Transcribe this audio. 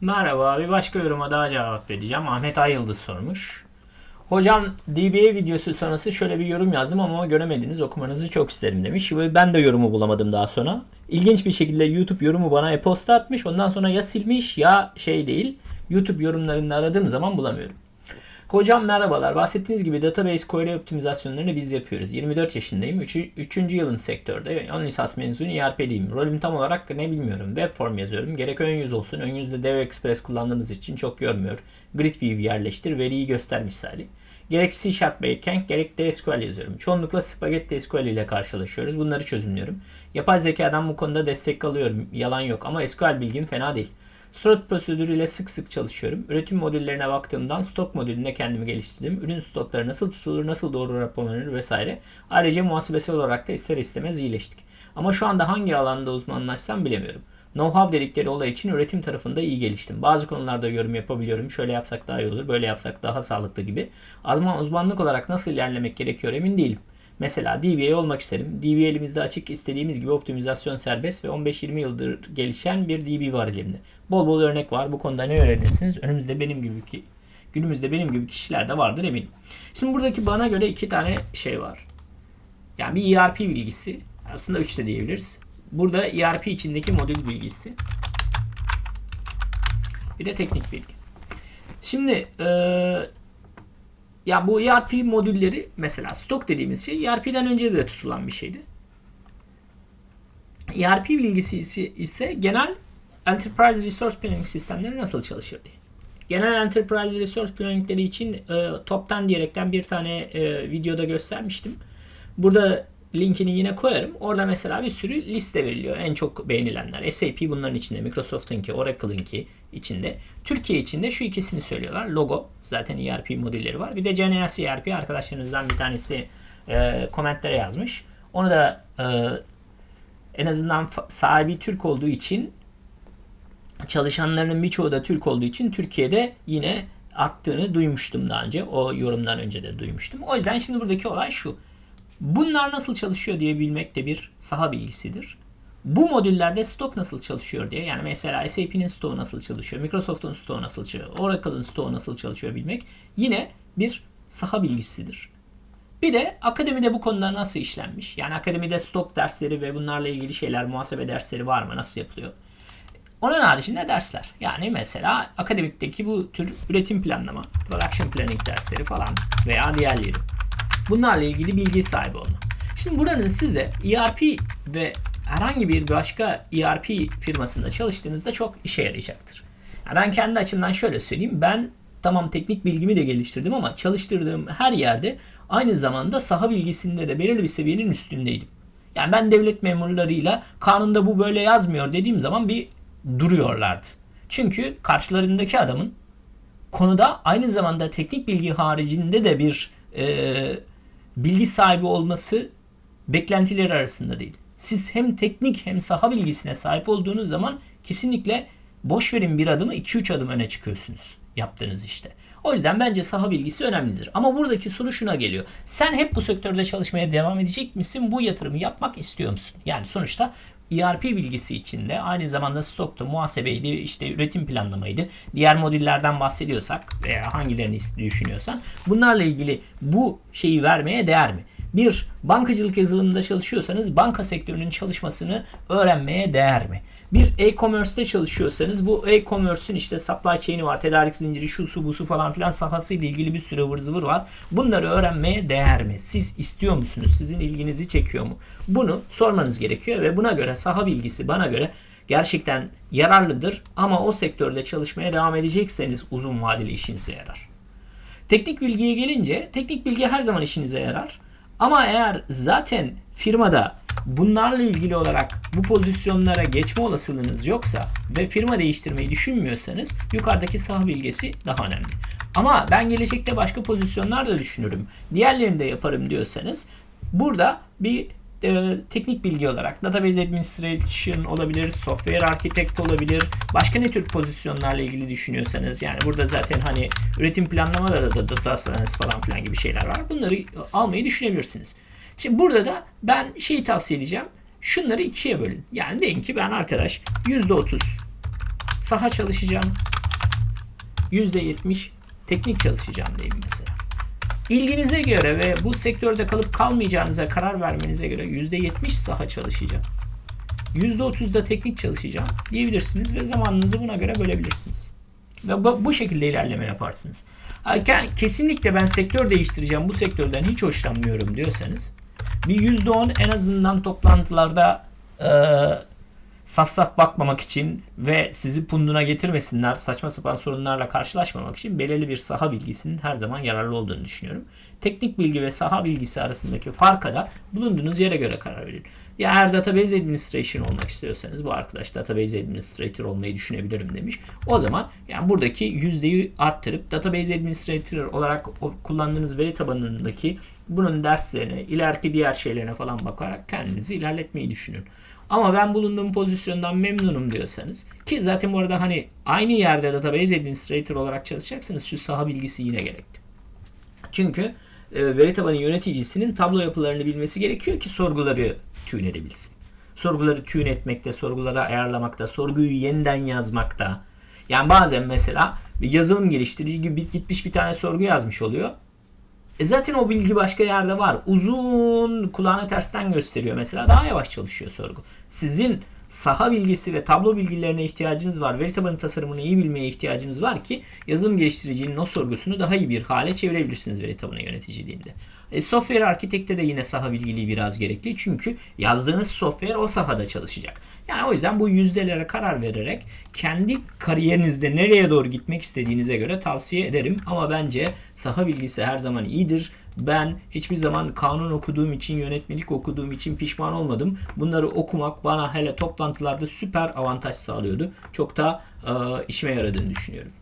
Merhaba, bir başka yoruma daha cevap vereceğim. Ahmet Ayıldız sormuş. Hocam DBA videosu sonrası şöyle bir yorum yazdım ama göremediniz okumanızı çok isterim demiş. Ve ben de yorumu bulamadım daha sonra. İlginç bir şekilde YouTube yorumu bana e-posta atmış. Ondan sonra ya silmiş ya şey değil. YouTube yorumlarını aradığım zaman bulamıyorum. Hocam merhabalar. Bahsettiğiniz gibi database query optimizasyonlarını biz yapıyoruz. 24 yaşındayım. 3. Üçüncü yılım sektörde. Ön lisans mezunu ERP'liyim. Rolüm tam olarak ne bilmiyorum. Web form yazıyorum. Gerek ön yüz olsun. Ön yüzde Dev Express kullandığımız için çok yormuyor. Grid view yerleştir. Veriyi göster misali. Gerek C Sharp Backend gerek de SQL yazıyorum. Çoğunlukla Spaghetti SQL ile karşılaşıyoruz. Bunları çözümlüyorum. Yapay zekadan bu konuda destek alıyorum. Yalan yok ama SQL bilgim fena değil. Stored prosedürüyle sık sık çalışıyorum. Üretim modüllerine baktığımdan stok modülünde kendimi geliştirdim. Ürün stokları nasıl tutulur, nasıl doğru raporlanır vesaire. Ayrıca muhasebesel olarak da ister istemez iyileştik. Ama şu anda hangi alanda uzmanlaşsam bilemiyorum. Know-how dedikleri olay için üretim tarafında iyi geliştim. Bazı konularda yorum yapabiliyorum. Şöyle yapsak daha iyi olur, böyle yapsak daha sağlıklı gibi. Ama uzmanlık olarak nasıl ilerlemek gerekiyor emin değilim. Mesela DBA olmak isterim. DBA elimizde açık istediğimiz gibi optimizasyon serbest ve 15-20 yıldır gelişen bir DB var elimde. Bol bol örnek var. Bu konuda ne öğrenirsiniz? Önümüzde benim gibi ki günümüzde benim gibi kişiler de vardır eminim. Şimdi buradaki bana göre iki tane şey var. Yani bir ERP bilgisi. Aslında üç de diyebiliriz. Burada ERP içindeki modül bilgisi. Bir de teknik bilgi. Şimdi eee ya bu ERP modülleri mesela stok dediğimiz şey ERP'den önce de tutulan bir şeydi. ERP bilgisi ise, genel Enterprise Resource Planning sistemleri nasıl çalışır diye. Genel Enterprise Resource Planning'leri için e, toptan diyerekten bir tane e, videoda göstermiştim. Burada linkini yine koyarım. Orada mesela bir sürü liste veriliyor. En çok beğenilenler. SAP bunların içinde. Microsoft'unki, Oracle'ınki içinde. Türkiye içinde şu ikisini söylüyorlar. Logo. Zaten ERP modülleri var. Bir de GNS ERP arkadaşlarınızdan bir tanesi e, komentlere yazmış. Onu da e, en azından sahibi Türk olduğu için çalışanlarının birçoğu da Türk olduğu için Türkiye'de yine arttığını duymuştum daha önce. O yorumdan önce de duymuştum. O yüzden şimdi buradaki olay şu. Bunlar nasıl çalışıyor diye bilmek de bir saha bilgisidir. Bu modüllerde stok nasıl çalışıyor diye yani mesela SAP'nin stoğu nasıl çalışıyor, Microsoft'un stoğu nasıl çalışıyor, Oracle'ın stoğu nasıl çalışıyor bilmek yine bir saha bilgisidir. Bir de akademide bu konuda nasıl işlenmiş? Yani akademide stok dersleri ve bunlarla ilgili şeyler, muhasebe dersleri var mı? Nasıl yapılıyor? Onun haricinde dersler. Yani mesela akademikteki bu tür üretim planlama, production planning dersleri falan veya diğerleri. Bunlarla ilgili bilgi sahibi olmak. Şimdi buranın size ERP ve herhangi bir başka ERP firmasında çalıştığınızda çok işe yarayacaktır. Yani ben kendi açımdan şöyle söyleyeyim. Ben tamam teknik bilgimi de geliştirdim ama çalıştırdığım her yerde aynı zamanda saha bilgisinde de belirli bir seviyenin üstündeydim. Yani ben devlet memurlarıyla kanunda bu böyle yazmıyor dediğim zaman bir duruyorlardı. Çünkü karşılarındaki adamın konuda aynı zamanda teknik bilgi haricinde de bir e, bilgi sahibi olması beklentileri arasında değil. Siz hem teknik hem saha bilgisine sahip olduğunuz zaman kesinlikle boş verin bir adımı 2-3 adım öne çıkıyorsunuz yaptığınız işte. O yüzden bence saha bilgisi önemlidir. Ama buradaki soru şuna geliyor. Sen hep bu sektörde çalışmaya devam edecek misin? Bu yatırımı yapmak istiyor musun? Yani sonuçta ERP bilgisi içinde aynı zamanda stoktu, muhasebeydi, işte üretim planlamaydı. Diğer modüllerden bahsediyorsak veya hangilerini düşünüyorsan bunlarla ilgili bu şeyi vermeye değer mi? Bir bankacılık yazılımında çalışıyorsanız banka sektörünün çalışmasını öğrenmeye değer mi? Bir e-commerce'te çalışıyorsanız bu e-commerce'ün işte supply chain'i var, tedarik zinciri, şu su bu su falan filan sahası ile ilgili bir sürü ıvır zıvır var. Bunları öğrenmeye değer mi? Siz istiyor musunuz? Sizin ilginizi çekiyor mu? Bunu sormanız gerekiyor ve buna göre saha bilgisi bana göre gerçekten yararlıdır ama o sektörde çalışmaya devam edecekseniz uzun vadeli işinize yarar. Teknik bilgiye gelince teknik bilgi her zaman işinize yarar. Ama eğer zaten firmada bunlarla ilgili olarak bu pozisyonlara geçme olasılığınız yoksa ve firma değiştirmeyi düşünmüyorsanız yukarıdaki saha bilgisi daha önemli. Ama ben gelecekte başka pozisyonlar da düşünürüm. Diğerlerini de yaparım diyorsanız burada bir e, teknik bilgi olarak database administration olabilir, software architect olabilir. Başka ne tür pozisyonlarla ilgili düşünüyorsanız yani burada zaten hani üretim planlamada da, da data science falan filan gibi şeyler var. Bunları almayı düşünebilirsiniz. Şimdi burada da ben şeyi tavsiye edeceğim. Şunları ikiye bölün. Yani deyin ki ben arkadaş %30 saha çalışacağım. %70 teknik çalışacağım diyeyim mesela. İlginize göre ve bu sektörde kalıp kalmayacağınıza karar vermenize göre %70 saha çalışacağım. %30 da teknik çalışacağım diyebilirsiniz ve zamanınızı buna göre bölebilirsiniz. Ve bu, bu şekilde ilerleme yaparsınız. Kesinlikle ben sektör değiştireceğim, bu sektörden hiç hoşlanmıyorum diyorsanız bir %10 en azından toplantılarda e, saf saf bakmamak için ve sizi punduna getirmesinler, saçma sapan sorunlarla karşılaşmamak için belirli bir saha bilgisinin her zaman yararlı olduğunu düşünüyorum. Teknik bilgi ve saha bilgisi arasındaki farka da bulunduğunuz yere göre karar verin. Ya eğer database administration olmak istiyorsanız bu arkadaş database administrator olmayı düşünebilirim demiş. O zaman yani buradaki yüzdeyi arttırıp database administrator olarak kullandığınız veri tabanındaki bunun derslerine, ileriki diğer şeylerine falan bakarak kendinizi ilerletmeyi düşünün. Ama ben bulunduğum pozisyondan memnunum diyorsanız ki zaten bu arada hani aynı yerde database administrator olarak çalışacaksınız şu saha bilgisi yine gerekli. Çünkü e, veri tabanı yöneticisinin tablo yapılarını bilmesi gerekiyor ki sorguları tune edebilsin. Sorguları tune etmekte, sorguları ayarlamakta, sorguyu yeniden yazmakta. Yani bazen mesela bir yazılım geliştirici gibi gitmiş bir tane sorgu yazmış oluyor. E zaten o bilgi başka yerde var. Uzun kulağına tersten gösteriyor mesela. Daha yavaş çalışıyor sorgu. Sizin saha bilgisi ve tablo bilgilerine ihtiyacınız var. Veri tabanı tasarımını iyi bilmeye ihtiyacınız var ki yazılım geliştiricinin o sorgusunu daha iyi bir hale çevirebilirsiniz veri tabanı yöneticiliğinde. E, software arkitekte de yine saha bilgiliği biraz gerekli. Çünkü yazdığınız software o sahada çalışacak. Yani o yüzden bu yüzdelere karar vererek kendi kariyerinizde nereye doğru gitmek istediğinize göre tavsiye ederim. Ama bence saha bilgisi her zaman iyidir. Ben hiçbir zaman kanun okuduğum için, yönetmelik okuduğum için pişman olmadım. Bunları okumak bana hele toplantılarda süper avantaj sağlıyordu. Çok da e, işime yaradığını düşünüyorum.